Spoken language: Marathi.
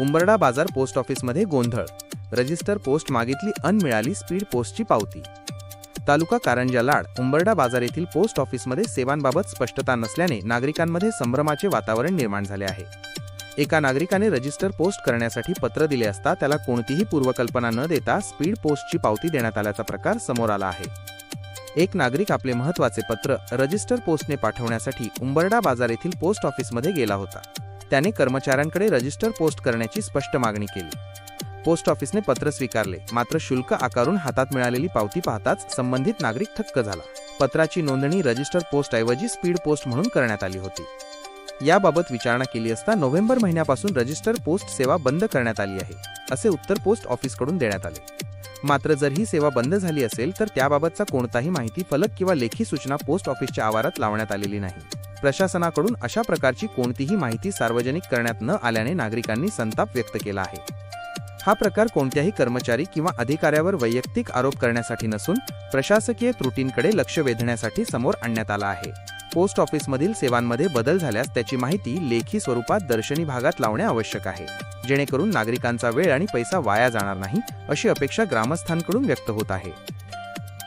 उंबरडा बाजार पोस्ट ऑफिसमध्ये गोंधळ. रजिस्टर पोस्ट मागितली अन मिळाली स्पीड पोस्टची पावती. तालुका कारंजा लाड उंबरडा बाजार येथील पोस्ट ऑफिसमध्ये सेवांबाबत स्पष्टता नसल्याने नागरिकांमध्ये संभ्रमाचे वातावरण निर्माण झाले आहे. एका नागरिकाने रजिस्टर पोस्ट करण्यासाठी पत्र दिले असता त्याला कोणतीही पूर्वकल्पना न देता स्पीड पोस्टची पावती देण्यात आल्याचा प्रकार समोर आला आहे. एक नागरिक आपले महत्त्वाचे पत्र रजिस्टर पोस्टने पाठवण्यासाठी उंबरडा बाजार येथील पोस्ट ऑफिसमध्ये गेला होता. त्याने कर्मचाऱ्यांकडे रजिस्टर पोस्ट करण्याची स्पष्ट मागणी केली. पोस्ट ऑफिसने पत्र स्वीकारले. मात्र शुल्क आकारून हातात मिळालेली पावती पाहताच संबंधित नागरिक थक्क झाला. पत्राची नोंदणी रजिस्टर पोस्टऐवजी स्पीड पोस्ट म्हणून करण्यात आली होती. याबाबत विचारणा केली असता नोव्हेंबर महिन्यापासून रजिस्टर पोस्ट सेवा बंद करण्यात आली आहे असे उत्तर पोस्ट ऑफिसकडून देण्यात आले. मात्र जर ही सेवा बंद झाली असेल तर त्याबाबतचा कोणताही माहिती फलक किंवा लेखी सूचना पोस्ट ऑफिसच्या आवारात लावण्यात आलेली नाही. प्रशासनाकडून अशा प्रकारची कोणतीही माहिती सार्वजनिक करण्यात न आल्याने नागरिकांनी संताप व्यक्त केला आहे. हा प्रकार कोणत्याही कर्मचारी किंवा अधिकाऱ्यावर वैयक्तिक आरोप करण्यासाठी नसून प्रशासकीय त्रुटींकडे लक्ष वेधण्यासाठी समोर आणण्यात आला आहे. पोस्ट ऑफिसमधील सेवांमध्ये बदल झाल्यास त्याची माहिती लेखी स्वरूपात दर्शनी भागात लावणे आवश्यक आहे. जेणेकरून नागरिकांचा वेळ आणि पैसा वाया जाणार नाही अशी अपेक्षा ग्रामस्थांकडून व्यक्त होत आहे.